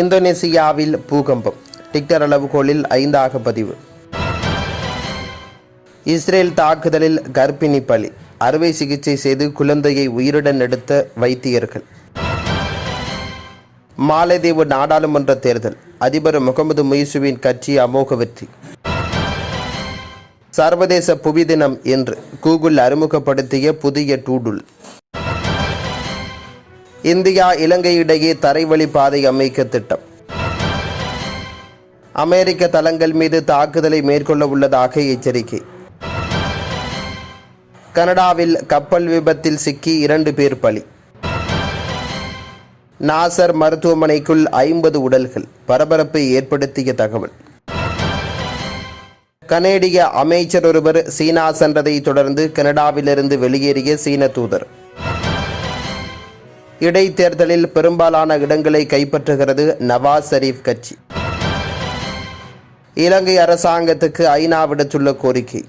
இந்தோனேசியாவில் பூகம்பம். டிக்டர் அளவுகோலில் ஐந்தாக பதிவு. இஸ்ரேல் தாக்குதலில் கர்ப்பிணி பலி. அறுவை சிகிச்சை செய்து குழந்தையை உயிருடன் எடுத்த வைத்தியர்கள். மாலைதீவு நாடாளுமன்ற தேர்தல். அதிபர் முகமது முய்சுவின் கட்சி அமோக வெற்றி. சர்வதேச புவி தினம் என்று கூகுள் அறிமுகப்படுத்திய புதிய டூடுல். இந்தியா இலங்கை இடையே தரைவழி பாதை அமைக்க திட்டம். அமெரிக்க தளங்கள் மீது தாக்குதலை மேற்கொள்ள உள்ளதாக எச்சரிக்கை. கனடாவில் கப்பல் விபத்தில் சிக்கி இரண்டு பேர் பலி. நாசர் மருத்துவமனைக்குள் ஐம்பது உடல்கள் பரபரப்பை ஏற்படுத்திய தகவல். கனேடிய அமைச்சர் ஒருவர் சீனா சென்றதை தொடர்ந்து கனடாவிலிருந்து வெளியேறிய சீன தூதர். இடைத்தேர்தலில் பெரும்பாலான இடங்களை கைப்பற்றுகிறது நவாஸ் ஷெரீப் கட்சி. இலங்கை அரசாங்கத்துக்கு ஐநா விடுத்துள்ள கோரிக்கை.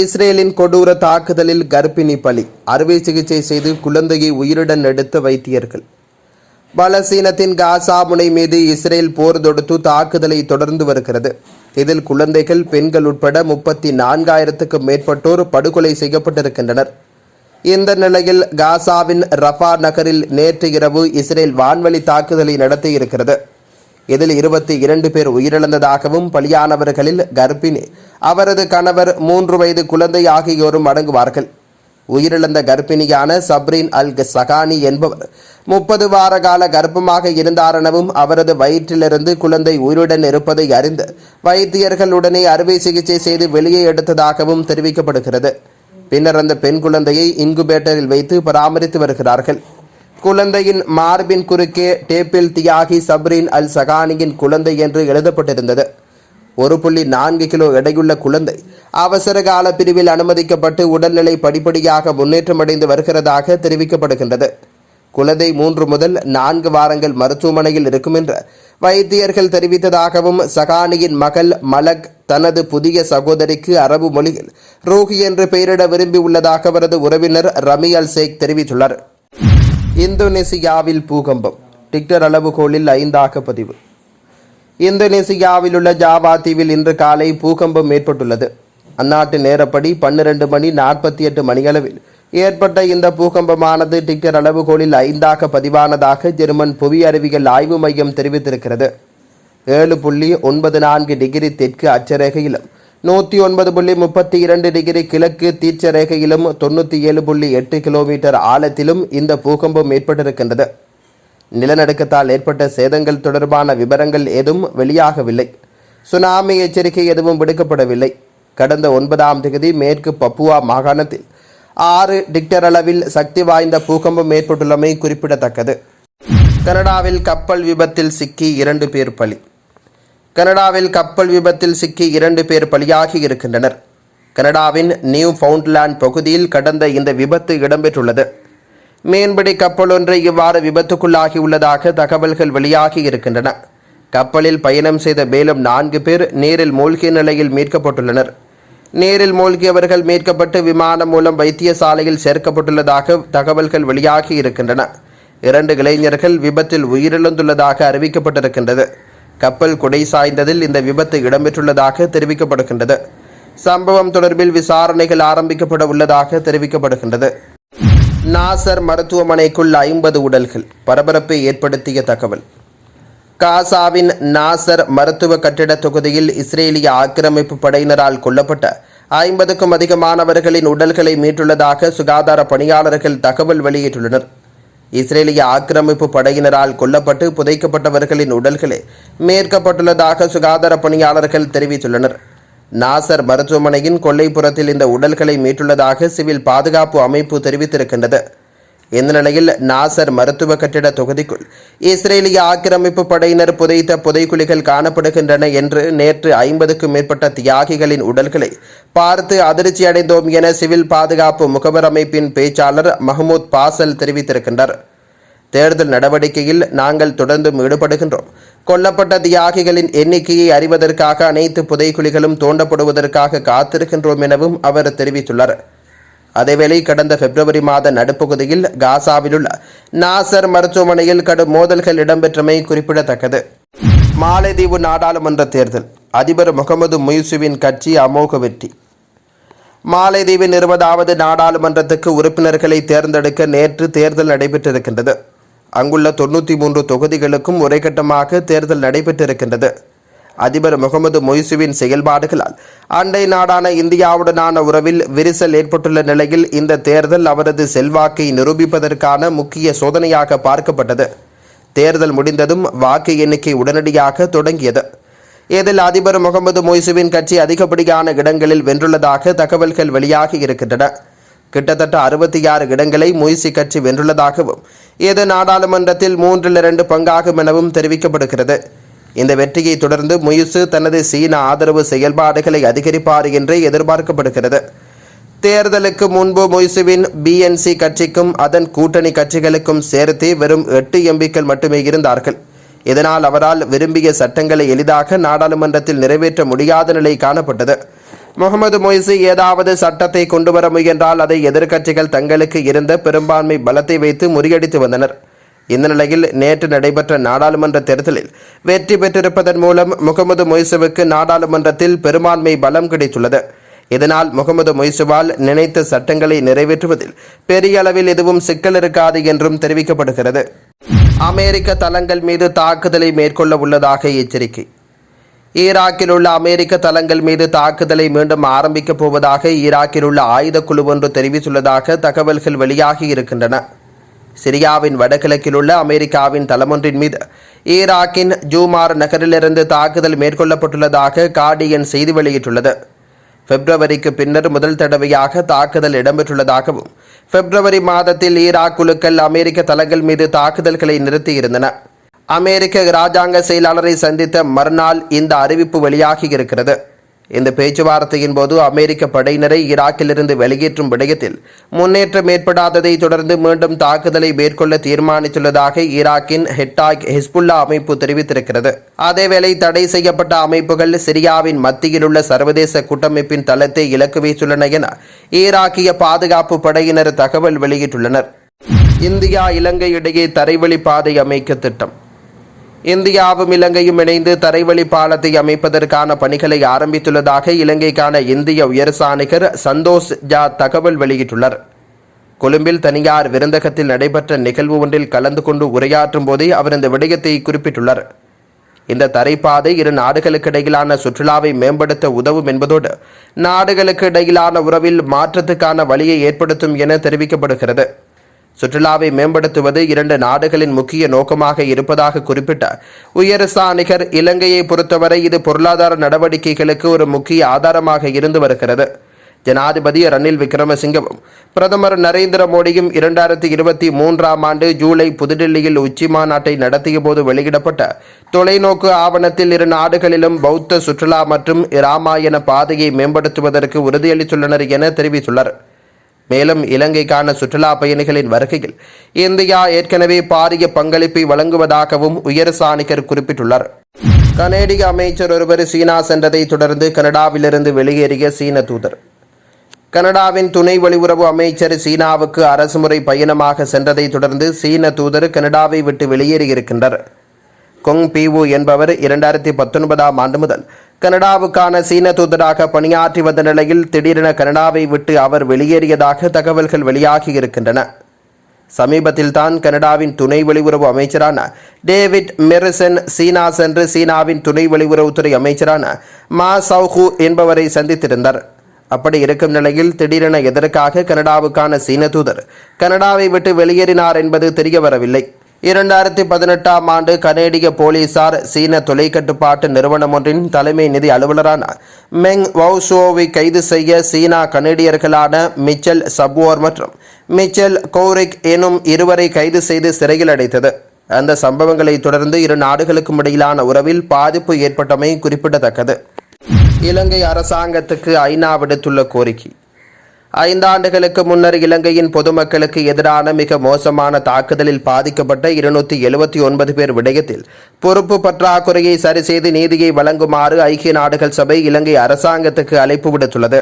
இஸ்ரேலின் கொடூர தாக்குதலில் கர்ப்பிணி பலி. அறுவை சிகிச்சை செய்து குழந்தையை உயிருடன் எடுத்த வைத்தியர்கள். பலசீனத்தின் காசா முனை மீது இஸ்ரேல் போர் தொடுத்து தாக்குதலை தொடர்ந்து வருகிறது. இதில் குழந்தைகள் பெண்கள் உட்பட முப்பத்தி நான்காயிரத்துக்கும் மேற்பட்டோர் படுகொலை செய்யப்பட்டிருக்கின்றனர். இந்த நிலையில் காசாவின் ரஃபா நகரில் நேற்று இரவு இஸ்ரேல் வான்வழி தாக்குதலை நடத்தியிருக்கிறது. இதில் இருபத்தி இரண்டு பேர் உயிரிழந்ததாகவும் பலியானவர்களில் கர்ப்பிணி அவரது கணவர் மூன்று வயது குழந்தை ஆகியோரும் அடங்குவார்கள். உயிரிழந்த கர்ப்பிணியான சப்ரின் அல் சகானி என்பவர் முப்பது வார கால கர்ப்பமாக இருந்தாரெனவும் அவரது வயிற்றிலிருந்து குழந்தை உயிருடன் இருப்பதை அறிந்து வைத்தியர்கள் உடனே அறுவை சிகிச்சை செய்து வெளியே எடுத்ததாகவும் தெரிவிக்கப்படுகிறது. பின்னர் அந்த பெண் குழந்தையை இன்குபேட்டரில் வைத்து பராமரித்து வருகிறார்கள். குழந்தையின் மார்பின் குறுக்கே டேப்பில் தியாகி சப்ரின் அல் சகானியின் குழந்தை என்று எழுதப்பட்டிருந்தது. ஒரு புள்ளி நான்கு கிலோ எடையுள்ள குழந்தை அவசர கால பிரிவில் அனுமதிக்கப்பட்டு உடல்நிலை படிப்படியாக முன்னேற்றமடைந்து வருகிறதாக தெரிவிக்கப்படுகின்றது. குழந்தை மூன்று முதல் நான்கு வாரங்கள் மருத்துவமனையில் இருக்கும் என்று வைத்தியர்கள் தெரிவித்ததாகவும் சகானியின் மகள் மலக் தனது புதிய சகோதரிக்கு அரபு மொழியில் ரூஹி என்று பெயரிட விரும்பி உள்ளதாக அவரது உறவினர் ரமி அல் சேக் தெரிவித்துள்ளார். இந்தோனேசியாவில் பூகம்பம். டிக்டர் அளவுகோலில் ஐந்தாக பதிவு. இந்தோனேசியாவில் உள்ள ஜாவா தீவில் இன்று காலை பூகம்பம் ஏற்பட்டுள்ளது. அந்நாட்டு நேரப்படி பன்னிரண்டு மணி நாற்பத்தி எட்டு மணியளவில் ஏற்பட்ட இந்த பூகம்பமானது டிக்டர் அளவுகோலில் ஐந்தாக பதிவானதாக ஜெர்மன் புவி அறிவியல் ஆய்வு மையம் தெரிவித்திருக்கிறது. ஏழு புள்ளி ஒன்பது நான்கு டிகிரி தெற்கு அச்சரேகையிலும் நூற்றி ஒன்பது புள்ளி முப்பத்தி இரண்டு டிகிரி கிழக்கு தீட்சரேகையிலும் தொண்ணூற்றி ஏழு புள்ளி எட்டு கிலோமீட்டர் ஆழத்திலும் இந்த பூகம்பம் ஏற்பட்டிருக்கின்றது. நிலநடுக்கத்தால் ஏற்பட்ட சேதங்கள் தொடர்பான விவரங்கள் ஏதும் வெளியாகவில்லை. சுனாமி எச்சரிக்கை எதுவும் விடுக்கப்படவில்லை. கடந்த ஒன்பதாம் தேதி மேற்கு பப்புவா மாகாணத்தில் ஆறு டிக்டர் அளவில் சக்தி வாய்ந்த பூகம்பம் ஏற்பட்டுள்ளமை குறிப்பிடத்தக்கது. கனடாவில் கப்பல் விபத்தில் சிக்கி இரண்டு பேர் பலி. கனடாவில் கப்பல் விபத்தில் சிக்கி இரண்டு பேர் பலியாகி இருக்கின்றனர். கனடாவின் நியூ ஃபவுண்ட்லேண்ட் பகுதியில் கடந்த இந்த விபத்து இடம்பெற்றுள்ளது. மீன்பிடி கப்பல் ஒன்று இவ்வாறு விபத்துக்குள்ளாகியுள்ளதாக தகவல்கள் வெளியாகி இருக்கின்றன. கப்பலில் பயணம் செய்த மேலும் நான்கு பேர் நீரில் மூழ்கிய நிலையில் மீட்கப்பட்டுள்ளனர். நீரில் மூழ்கியவர்கள் மீட்கப்பட்டு விமானம் மூலம் வைத்தியசாலையில் சேர்க்கப்பட்டுள்ளதாக தகவல்கள் வெளியாகி இருக்கின்றன. இரண்டு இளைஞர்கள் விபத்தில் உயிரிழந்துள்ளதாக அறிவிக்கப்பட்டிருக்கின்றது. கப்பல் குடை சாய்ந்ததில் இந்த விபத்து இடம்பெற்றுள்ளதாக தெரிவிக்கப்படுகின்றது. சம்பவம் தொடர்பில் விசாரணைகள் ஆரம்பிக்கப்பட உள்ளதாக தெரிவிக்கப்படுகின்றது. நாசர் மருத்துவமனைக்குள் ஐம்பது உடல்கள். பரபரப்பை ஏற்படுத்திய தகவல். காசாவின் நாசர் மருத்துவ கட்டிட தொகுதியில் இஸ்ரேலிய ஆக்கிரமிப்பு படையினரால் கொல்லப்பட்ட ஐம்பதுக்கும் அதிகமானவர்களின் உடல்களை மீட்டுள்ளதாக சுகாதார பணியாளர்கள் தகவல் வெளியிட்டுள்ளனர். இஸ்ரேலிய ஆக்கிரமிப்பு படையினரால் கொல்லப்பட்டு புதைக்கப்பட்டவர்களின் உடல்களே மேற்கப்பட்டுள்ளதாக சுகாதார பணியாளர்கள் தெரிவித்துள்ளனர். நாசர் மருத்துவமனையின் கொல்லைப்புறத்தில் இந்த உடல்களை மீட்டுள்ளதாக சிவில் பாதுகாப்பு அமைப்பு தெரிவித்திருக்கின்றது. இந்த நிலையில் நாசர் மருத்துவ கட்டிட தொகுதிக்குள் இஸ்ரேலிய ஆக்கிரமிப்பு படையினர் புதைத்த புதைக்குழிகள் காணப்படுகின்றன என்று நேற்று ஐம்பதுக்கும் மேற்பட்ட தியாகிகளின் உடல்களை பார்த்து அதிர்ச்சி அடைந்தோம் என சிவில் பாதுகாப்பு முகவர் அமைப்பின் பேச்சாளர் மஹமூத் பாசல் தெரிவித்திருக்கின்றார். தேர்தல் நடவடிக்கையில் நாங்கள் தொடர்ந்தும் ஈடுபடுகின்றோம். கொல்லப்பட்ட தியாகிகளின் எண்ணிக்கையை அறிவதற்காக அனைத்து புதைக்குழிகளும் தோண்டப்படுவதற்காக காத்திருக்கின்றோம் எனவும் அவர் தெரிவித்துள்ளார். அதேவேளை கடந்த பிப்ரவரி மாத நடுப்பகுதியில் காசாவிலுள்ள நாசர் மருத்துவமனையில் கடும் மோதல்கள் இடம்பெற்றமை குறிப்பிடத்தக்கது. மாலைதீவு நாடாளுமன்ற தேர்தல். அதிபர் முகமது முயூசுவின் கட்சி அமோக வெற்றி. மாலைதீவின் இருபதாவது நாடாளுமன்றத்துக்கு உறுப்பினர்களை தேர்ந்தெடுக்க நேற்று தேர்தல் நடைபெற்றிருக்கின்றது. அங்குள்ள தொண்ணூற்றி மூன்று தொகுதிகளுக்கும் ஒரே கட்டமாக தேர்தல் நடைபெற்றிருக்கின்றது. அதிபர் முகமது மொய்சுவின் செயல்பாடுகளால் அண்டை நாடான இந்தியாவுடனான உறவில் விரிசல் ஏற்பட்டுள்ள நிலையில் இந்த தேர்தல் அவரது செல்வாக்கை நிரூபிப்பதற்கான முக்கிய சோதனையாக பார்க்கப்பட்டது. தேர்தல் முடிந்ததும் வாக்கு எண்ணிக்கை உடனடியாக தொடங்கியது. இதில் அதிபர் முகமது மொய்சுவின் கட்சி அதிகப்படியான இடங்களில் வென்றுள்ளதாக தகவல்கள் வெளியாகி இருக்கின்றன. கிட்டத்தட்ட அறுபத்தி ஆறு இடங்களை மொய்சி கட்சி வென்றுள்ளதாகவும் இது நாடாளுமன்றத்தில் மூன்றில் இரண்டு பங்காகும் எனவும் தெரிவிக்கப்படுகிறது. இந்த வெற்றியை தொடர்ந்து முயசு தனது சீன ஆதரவு செயல்பாடுகளை அதிகரிப்பார் என்று எதிர்பார்க்கப்படுகிறது. தேர்தலுக்கு முன்பு மொய்சுவின் பிஎன்சி கட்சிக்கும் அதன் கூட்டணி கட்சிகளுக்கும் சேர்த்து வெறும் எட்டு எம்பிக்கள் மட்டுமே இருந்தார்கள். இதனால் அவரால் விரும்பிய சட்டங்களை எளிதாக நாடாளுமன்றத்தில் நிறைவேற்ற முடியாத நிலை காணப்பட்டது. முகமது மொய்சி ஏதாவது சட்டத்தை கொண்டு வர முயன்றால் அதை எதிர்க்கட்சிகள் தங்களுக்கு இருந்த பெரும்பான்மை பலத்தை வைத்து முறியடித்து வந்தனர். இந்த நிலையில் நேற்று நடைபெற்ற நாடாளுமன்ற தேர்தலில் வெற்றி பெற்றிருப்பதன் மூலம் முகமது மொய்சுவுக்கு நாடாளுமன்றத்தில் பெரும்பான்மை பலம் கிடைத்துள்ளது. இதனால் முகமது மொய்சுவால் நினைத்த சட்டங்களை நிறைவேற்றுவதில் பெரிய அளவில் எதுவும் சிக்கல் இருக்காது என்றும் தெரிவிக்கப்படுகிறது. அமெரிக்க தளங்கள் மீது தாக்குதலை மேற்கொள்ள உள்ளதாக எச்சரிக்கை. ஈராக்கில் உள்ள அமெரிக்க தளங்கள் மீது தாக்குதலை மீண்டும் ஆரம்பிக்கப் போவதாக ஈராக்கில் உள்ள ஆயுத குழு ஒன்று தெரிவித்துள்ளதாக தகவல்கள் வெளியாகி இருக்கின்றன. சிரியாவின் வடகிழக்கில் உள்ள அமெரிக்காவின் தளமொன்றின் மீது ஈராக்கின் ஜூமார் நகரிலிருந்து தாக்குதல் மேற்கொள்ளப்பட்டுள்ளதாக கார்டியன் செய்தி வெளியிட்டுள்ளது. பிப்ரவரிக்கு பின்னர் முதல் தடவையாக தாக்குதல் இடம்பெற்றுள்ளதாகவும் பிப்ரவரி மாதத்தில் ஈராக் குழுக்கள் அமெரிக்க தளங்கள் மீது தாக்குதல்களை நிறுத்தியிருந்தன. அமெரிக்க இராஜாங்க செயலாளரை சந்தித்த மறுநாள் இந்த அறிவிப்பு வெளியாகி இருக்கிறது இந்த பேச்சுவார்த்தையின் போது அமெரிக்க படையினரை ஈராக்கிலிருந்து வெளியேற்றும் விடயத்தில் முன்னேற்றம் ஏற்படாததை தொடர்ந்து மீண்டும் தாக்குதலை மேற்கொள்ள தீர்மானித்துள்ளதாக ஈராக்கின் ஹெட்டாக் ஹிஸ்புல்லா அமைப்பு தெரிவித்திருக்கிறது. அதேவேளை தடை செய்யப்பட்ட அமைப்புகள் சிரியாவின் மத்தியில் உள்ள சர்வதேச கூட்டமைப்பின் தளத்தை இலக்கு வைத்துள்ளன என ஈராக்கிய பாதுகாப்பு படையினர் தகவல் வெளியிட்டுள்ளனர். இந்தியா இலங்கை இடையே தரைவழி பாதை அமைக்க திட்டம். இந்தியாவும் இலங்கையும் இணைந்து தரைவழி பாலத்தை அமைப்பதற்கான பணிகளை ஆரம்பித்துள்ளதாக இலங்கைக்கான இந்திய உயர்சாணிகர் சந்தோஷ் ஜா தகவல் வெளியிட்டுள்ளார். கொழும்பில் தனியார் விருந்தகத்தில் நடைபெற்ற நிகழ்வு ஒன்றில் கலந்து கொண்டு உரையாற்றும் போதே அவர் இந்த விடயத்தை குறிப்பிட்டுள்ளார். இந்த தரைப்பாதை இரு நாடுகளுக்கு இடையிலான சுற்றுலாவை மேம்படுத்த உதவும் என்பதோடு நாடுகளுக்கு இடையிலான உறவில் மாற்றத்துக்கான வழியை ஏற்படுத்தும் என தெரிவிக்கப்படுகிறது. சுற்றுலாவை மேம்படுத்துவது இரண்டு நாடுகளின் முக்கிய நோக்கமாக இருப்பதாக குறிப்பிட்ட உயரசாணிகர் இலங்கையை பொறுத்தவரை இது பொருளாதார நடவடிக்கைகளுக்கு ஒரு முக்கிய ஆதாரமாக இருந்து வருகிறது. ஜனாதிபதி ரணில் விக்ரமசிங்கவும் பிரதமர் நரேந்திர மோடியும் இரண்டாயிரத்தி இருபத்தி மூன்றாம் ஆண்டு ஜூலை புதுடில்லியில் உச்சி மாநாட்டை நடத்திய போது வெளியிடப்பட்ட தொலைநோக்கு ஆவணத்தில் இரு நாடுகளிலும் பௌத்த சுற்றுலா மற்றும் இராமாயண பாதையை மேம்படுத்துவதற்கு உறுதியளித்துள்ளனர் என தெரிவித்துள்ளார் மேலும் இலங்கைக்கான சுற்றுலா பயணிகளின் வருகையில் இந்தியா ஏற்கனவே பாரிய பங்களிப்பை வழங்குவதாகவும் உயர்சாணிகர் குறிப்பிட்டுள்ளார். கனேடிய அமைச்சர் ஒருவர் சீனா சென்றதை தொடர்ந்து கனடாவிலிருந்து வெளியேறிய சீன தூதர். கனடாவின் துணை வெளியுறவு அமைச்சர் சீனாவுக்கு அரசுமுறை பயணமாக சென்றதை தொடர்ந்து சீன தூதர் கனடாவை விட்டு வெளியேறியிருக்கின்றார். கொங் பிவு என்பவர் இரண்டாயிரத்தி பத்தொன்பதாம் ஆண்டு முதல் கனடாவுக்கான சீன தூதராக பணியாற்றி வந்த நிலையில் திடீரென கனடாவை விட்டு அவர் வெளியேறியதாக தகவல்கள் வெளியாகி இருக்கின்றன. சமீபத்தில் தான் கனடாவின் துணை வெளியுறவு அமைச்சரான டேவிட் மெரிசன் சீனா சென்று சீனாவின் துணை வெளியுறவுத்துறை அமைச்சரான மா சவுஹூ என்பவரை சந்தித்திருந்தார். அப்படி இருக்கும் நிலையில் திடீரென எதற்காக கனடாவுக்கான சீன தூதர் கனடாவை விட்டு வெளியேறினார் என்பது தெரிய வரவில்லை இரண்டாயிரத்தி பதினெட்டாம் ஆண்டு கனேடிய போலீசார் சீன தொலைக்கட்டுப்பாட்டு நிறுவனம் ஒன்றின் தலைமை நிதி அலுவலரான மெங் வவுசுவோவை கைது செய்ய சீனா கனேடியர்களான மிச்சல் சப்வோர் மற்றும் மிச்சல் கோரிக் எனும் இருவரை கைது செய்து சிறையில் அடைத்தது. அந்த சம்பவங்களை தொடர்ந்து இரு நாடுகளுக்கும் இடையிலான உறவில் பாதிப்பு ஏற்பட்டமை குறிப்பிடத்தக்கது. இலங்கை அரசாங்கத்துக்கு ஐநா விடுத்துள்ள கோரிக்கை. ஐந்தாண்டுகளுக்கு முன்னர் இலங்கையின் பொதுமக்களுக்கு எதிரான மிக மோசமான தாக்குதலில் பாதிக்கப்பட்ட இருநூத்தி எழுபத்தி ஒன்பது பேர் விடயத்தில் பொறுப்பு பற்றாக்குறையை சரிசெய்து நீதியை வழங்குமாறு ஐக்கிய நாடுகள் சபை இலங்கை அரசாங்கத்துக்கு அழைப்பு விடுத்துள்ளது.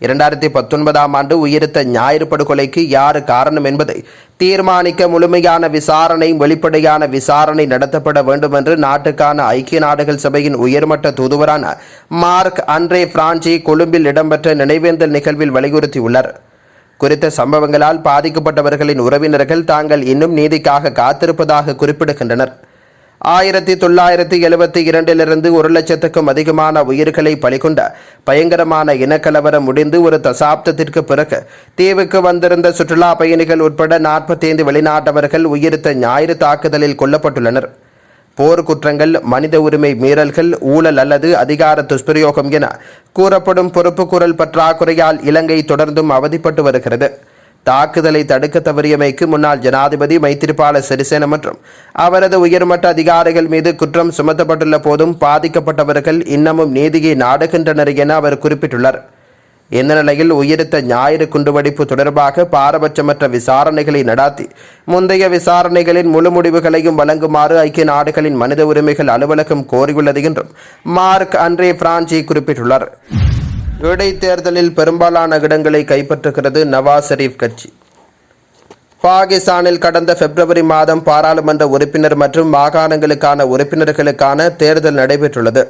இரண்டாயிரத்தி பத்தொன்பதாம் ஆண்டு உயிரித்த ஞாயிறு படுகொலைக்கு யார் காரணம் என்பதை தீர்மானிக்க முழுமையான விசாரணை வெளிப்படையான விசாரணை நடத்தப்பட வேண்டும் என்று நாட்டுக்கான ஐக்கிய நாடுகள் சபையின் உயர்மட்ட தூதுவரான மார்க் அன்றே பிரான்சி கொழும்பில் இடம்பெற்ற நினைவேந்தல் நிகழ்வில் வலியுறுத்தியுள்ளார். குறித்த சம்பவங்களால் பாதிக்கப்பட்டவர்களின் உறவினர்கள் தாங்கள் இன்னும் நீதிக்காக காத்திருப்பதாக குறிப்பிடுகின்றனர். ஆயிரத்தி தொள்ளாயிரத்தி எழுபத்தி இரண்டிலிருந்து ஒரு லட்சத்துக்கும் அதிகமான உயிர்களை பலிகொண்ட பயங்கரமான இனக்கலவரம் முடிந்து ஒரு தசாப்தத்திற்கு பிறகு தீவுக்கு வந்திருந்த சுற்றுலா பயணிகள் உட்பட நாற்பத்தைந்து வெளிநாட்டவர்கள் உயிர்த்த ஞாயிறு தாக்குதலில் கொல்லப்பட்டுள்ளனர். போர் குற்றங்கள் மனித உரிமை மீறல்கள் ஊழல் அல்லது அதிகார துஷ்பிரயோகம் என கூறப்படும் பொறுப்புக்கூறல் பற்றாக்குறையால் இலங்கை தொடர்ந்தும் அவதிப்பட்டு வருகிறது. தாக்குதலை தடுக்க தவறியமைக்கு முன்னாள் ஜனாதிபதி மைத்திரிபால சிறிசேன மற்றும் அவரது உயர்மட்ட அதிகாரிகள் மீது குற்றம் சுமத்தப்பட்டுள்ள போதும் பாதிக்கப்பட்டவர்கள் இன்னமும் நீதியை நாடுகின்றனர் என அவர் குறிப்பிட்டுள்ளார். இந்த நிலையில் உயிரித்த ஞாயிறு குண்டுவெடிப்பு தொடர்பாக பாரபட்சமற்ற விசாரணைகளை நடாத்தி முந்தைய விசாரணைகளின் முழு முடிவுகளையும் வழங்குமாறு ஐக்கிய நாடுகளின் மனித உரிமைகள் அலுவலகம் கோரியுள்ளது என்றும் மார்க் அன்றே பிரான்சி குறிப்பிட்டுள்ளார். இடைத்தேர்தலில் பெரும்பாலான இடங்களை கைப்பற்றுகிறது நவாஸ் ஷெரீப் கட்சி. பாகிஸ்தானில் கடந்த பிப்ரவரி மாதம் பாராளுமன்ற உறுப்பினர் மற்றும் மாகாணங்களுக்கான உறுப்பினர்களுக்கான தேர்தல் நடைபெற்றுள்ளது.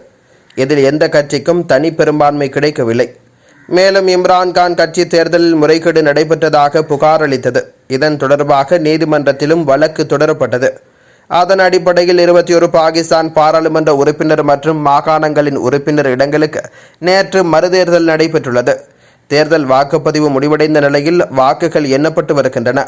இதில் எந்த கட்சிக்கும் தனி பெரும்பான்மை கிடைக்கவில்லை. மேலும் இம்ரான்கான் கட்சி தேர்தலில் முறைகேடு நடைபெற்றதாக புகார் அளித்தது. இதன் தொடர்பாக நீதிமன்றத்திலும் வழக்கு தொடரப்பட்டது. அதன் அடிப்படையில் இருபத்தி ஒரு பாகிஸ்தான் பாராளுமன்ற உறுப்பினர் மற்றும் மாகாணங்களின் உறுப்பினர் இடங்களுக்கு நேற்று மறுதேர்தல் நடைபெற்றுள்ளது. தேர்தல் வாக்குப்பதிவு முடிவடைந்த நிலையில் வாக்குகள் எண்ணப்பட்டு வருகின்றன.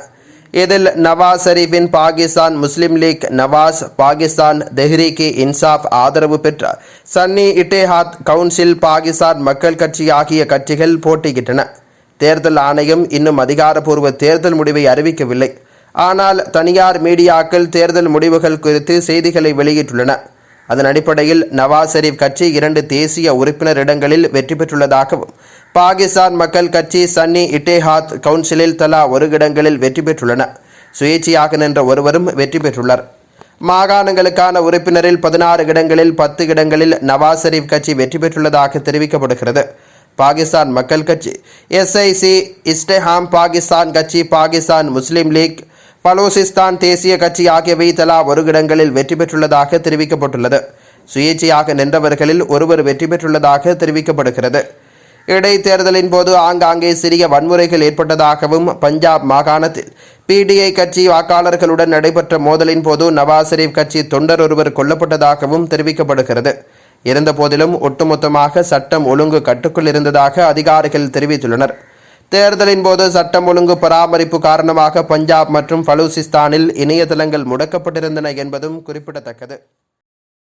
இதில் நவாஸ் ஷரீஃபின் பாகிஸ்தான் முஸ்லிம் லீக் நவாஸ் பாகிஸ்தான் தெஹ்ரீகி இன்சாஃப் ஆதரவு பெற்ற சன்னி இட்டேஹாத் கவுன்சில் பாகிஸ்தான் மக்கள் கட்சி ஆகிய கட்சிகள் போட்டியிட்டன. தேர்தல் ஆணையம் இன்னும் அதிகாரப்பூர்வ தேர்தல் முடிவை அறிவிக்கவில்லை. ஆனால் தனியார் மீடியாக்கள் தேர்தல் முடிவுகள் குறித்து செய்திகளை வெளியிட்டுள்ளன. அதன் அடிப்படையில் நவாஸ் ஷெரீப் கட்சி இரண்டு தேசிய உறுப்பினர் இடங்களில் வெற்றி பெற்றுள்ளதாகவும் பாகிஸ்தான் மக்கள் கட்சி சன்னி இட்டேஹாத் கவுன்சிலில் தலா ஒரு இடங்களில் வெற்றி பெற்றுள்ளன. சுயேட்சையாக நின்ற ஒருவரும் வெற்றி பெற்றுள்ளார். மாகாணங்களுக்கான உறுப்பினரில் பதினாறு இடங்களில் பத்து இடங்களில் நவாஸ் ஷெரீப் கட்சி வெற்றி பெற்றுள்ளதாக தெரிவிக்கப்படுகிறது. பாகிஸ்தான் மக்கள் கட்சி எஸ்ஐசி இஸ்டேஹாம் பாகிஸ்தான் கட்சி பாகிஸ்தான் முஸ்லீம் லீக் பலோசிஸ்தான் தேசிய கட்சி ஆகியவை தலா ஒரு இடங்களில் வெற்றி பெற்றுள்ளதாக தெரிவிக்கப்பட்டுள்ளது. சுயேட்சையாக நின்றவர்களில் ஒருவர் வெற்றி பெற்றுள்ளதாக தெரிவிக்கப்படுகிறது. இடைத்தேர்தலின் போது ஆங்காங்கே சிறிய வன்முறைகள் ஏற்பட்டதாகவும் பஞ்சாப் மாகாணத்தில் பிடிஐ கட்சி வாக்காளர்களுடன் நடைபெற்ற மோதலின் போது நவாஸ் ஷெரீப் கட்சி தொண்டர் ஒருவர் கொல்லப்பட்டதாகவும் தெரிவிக்கப்படுகிறது. இருந்தபோதிலும் ஒட்டுமொத்தமாக சட்டம் ஒழுங்கு கட்டுக்குள் இருந்ததாக அதிகாரிகள் தெரிவித்துள்ளனர். தேர்தலின் போது சட்டம் ஒழுங்கு பராமரிப்பு காரணமாக பஞ்சாப் மற்றும் பலூசிஸ்தானில் இணையதளங்கள் முடக்கப்பட்டிருந்தன என்பதும் குறிப்பிடத்தக்கது.